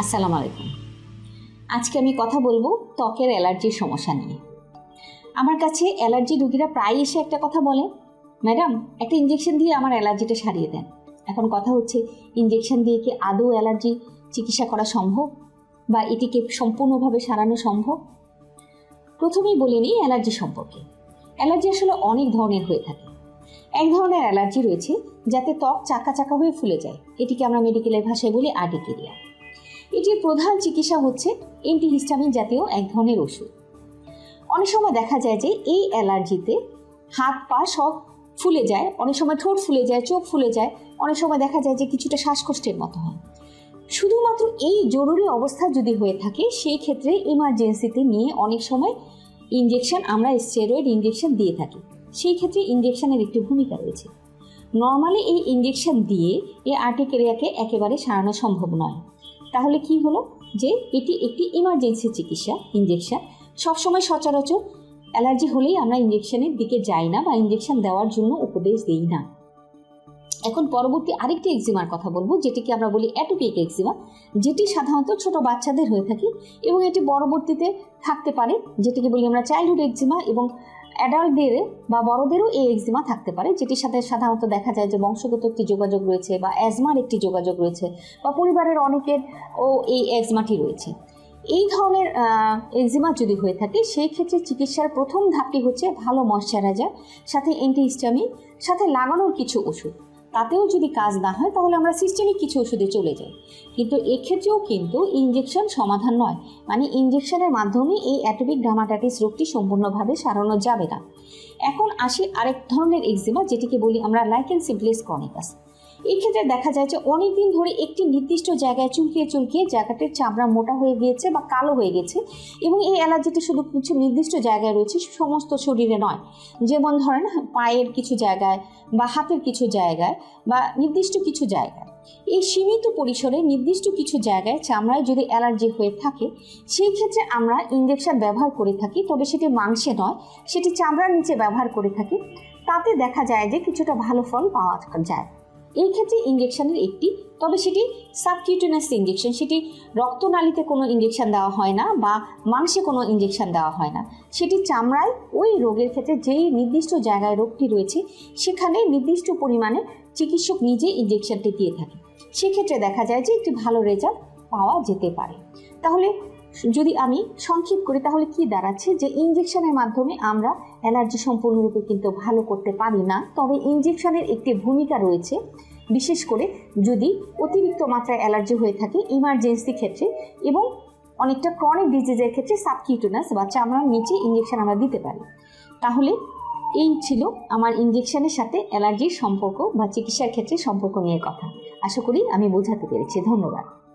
আসসালামু আলাইকুম। আজকে আমি কথা বলব ত্বকের অ্যালার্জির সমস্যা নিয়ে। আমার কাছে অ্যালার্জি রুগীরা প্রায় এসে একটা কথা বলে, ম্যাডাম, একটা ইঞ্জেকশন দিয়ে আমার অ্যালার্জিটা সারিয়ে দেন। এখন কথা হচ্ছে ইঞ্জেকশন দিয়ে কি আদৌ অ্যালার্জি চিকিৎসা করা সম্ভব? বা এটিকে সম্পূর্ণভাবে সারানো সম্ভব? প্রথমেই বলে নিই অ্যালার্জি সম্পর্কে। অ্যালার্জি আসলে অনেক ধরনের হয়ে থাকে। এক ধরনের অ্যালার্জি রয়েছে যাতে ত্বক চাকা চাকা হয়ে ফুলে যায়। এটিকে আমরা মেডিকেলের ভাষায় বলি আর্টিকেরিয়া এটির প্রধান চিকিৎসা হচ্ছে অ্যান্টিহিস্টামিন জাতীয় এক ধরনের ওষুধ। অনেক সময় দেখা যায় যে এই অ্যালার্জিতে হাত পা সব ফুলে যায়, অনেক সময় ঠোঁট ফুলে যায়, চোখ ফুলে যায়, অনেক সময় দেখা যায় যে কিছুটা শ্বাসকষ্টের মতো হয়। শুধুমাত্র এই জরুরি অবস্থা যদি হয়ে থাকে, সেই ক্ষেত্রে ইমার্জেন্সিতে নিয়ে অনেক সময় ইঞ্জেকশন আমরা স্টেরয়েড ইঞ্জেকশন দিয়ে থাকি। সেই ক্ষেত্রে ইঞ্জেকশনের একটি ভূমিকা রয়েছে। নর্মালি এই ইঞ্জেকশন দিয়ে এই আর্টিকেরিয়াকে একেবারে সারানো সম্ভব নয়। তাহলে কি হলো? যে এটি একটি ইমার্জেন্সি চিকিৎসা ইঞ্জেকশন সবসময় সচরাচর অ্যালার্জি হলেই আমরা ইঞ্জেকশনের দিকে যাই না বা ইঞ্জেকশন দেওয়ার জন্য উপদেশ দিই না। এখন পরবর্তী আরেকটি এক্সিমার কথা বলব, যেটিকে আমরা বলি অ্যাটোপিক এক্সিমা যেটি সাধারণত ছোট বাচ্চাদের হয়ে থাকে এবং এটি পরবর্তীতে থাকতে পারে, যেটিকে বলি আমরা চাইল্ডহুড এক্সিমা এবং অ্যাডাল্টদের বা বড়দেরও এই এক্সিমা থাকতে পারে, যেটির সাথে সাধারণত দেখা যায় যে বংশগত একটি যোগাযোগ রয়েছে বা অ্যাজমার একটি যোগাযোগ রয়েছে বা পরিবারের অনেকের ও এই অ্যাজমাটি রয়েছে। এই ধরনের এক্সিমা যদি হয়ে থাকে, সেই ক্ষেত্রে চিকিৎসার প্রথম ধাপটি হচ্ছে ভালো ময়শ্চারাইজার সাথে অ্যান্টিহিস্টামিন সাথে লাগানোর কিছু ওষুধ। তাতেও যদি কাজ না হয়, তাহলে আমরা সিস্টেমিক কিছু ওষুধে চলে যাই। কিন্তু এক্ষেত্রেও কিন্তু ইঞ্জেকশন সমাধান নয়। মানে ইঞ্জেকশনের মাধ্যমে এই অ্যাটোপিক ডার্মাটাইটিস রোগটি সম্পূর্ণভাবে সারানো যাবে না। এখন আসি আরেক ধরনের এক্সিমা যেটিকে বলি আমরা লাইকেন সিমপ্লেস ক্রনিকাস এই ক্ষেত্রে দেখা যায় যে অনেক দিন ধরে একটি নির্দিষ্ট জায়গায় চুলকিয়ে চুলকিয়ে জায়গাটির চামড়া মোটা হয়ে গিয়েছে বা কালো হয়ে গেছে এবং এই অ্যালার্জিটি শুধু কিছু নির্দিষ্ট জায়গায় রয়েছে, সমস্ত শরীরে নয়। যেমন ধরেন, পায়ের কিছু জায়গায় বা হাতের কিছু জায়গায় বা নির্দিষ্ট কিছু জায়গায়। এই সীমিত পরিসরে নির্দিষ্ট কিছু জায়গায় চামড়ায় যদি অ্যালার্জি হয়ে থাকে, সেই ক্ষেত্রে আমরা ইঞ্জেকশন ব্যবহার করে থাকি, তবে সেটি মাংসে নয়, সেটি চামড়ার নিচে ব্যবহার করে থাকি। তাতে দেখা যায় যে কিছুটা ভালো ফল পাওয়া যায়। এই ক্ষেত্রে ইঞ্জেকশনের একটি, তবে সেটি সাবকিউটেনাস ইঞ্জেকশন সেটি রক্তনালীতে কোনো ইঞ্জেকশন দেওয়া হয় না বা মাংসে কোনো ইঞ্জেকশন দেওয়া হয় না। সেটি চামড়ায় ওই রোগের ক্ষেত্রে যেই নির্দিষ্ট জায়গায় রোগটি রয়েছে, সেখানে নির্দিষ্ট পরিমাণে চিকিৎসক নিজে ইঞ্জেকশনটি দিয়ে থাকে। সেক্ষেত্রে দেখা যায় যে একটি ভালো রেজাল্ট পাওয়া যেতে পারে। তাহলে যদি আমি সংক্ষেপ করি, তাহলে কি দাঁড়াচ্ছে? যে ইঞ্জেকশনের মাধ্যমে আমরা অ্যালার্জি সম্পূর্ণরূপে কিন্তু ভালো করতে পারি না। তবে ইঞ্জেকশনের একটি ভূমিকা রয়েছে। বিশেষ করে যদি অতিরিক্ত মাত্রায় অ্যালার্জি হয়ে থাকে ইমার্জেন্সি ক্ষেত্রে এবং অনেকটা ক্রনিক ডিজিজের ক্ষেত্রে সাবকিউটোনাস বা চামড়ার নিচে ইঞ্জেকশন আমরা দিতে পারি। তাহলে এই ছিল আমার ইঞ্জেকশনের সাথে অ্যালার্জির সম্পর্ক বা চিকিৎসার ক্ষেত্রে সম্পর্ক নিয়ে কথা। আশা করি আমি বোঝাতে পেরেছি। ধন্যবাদ।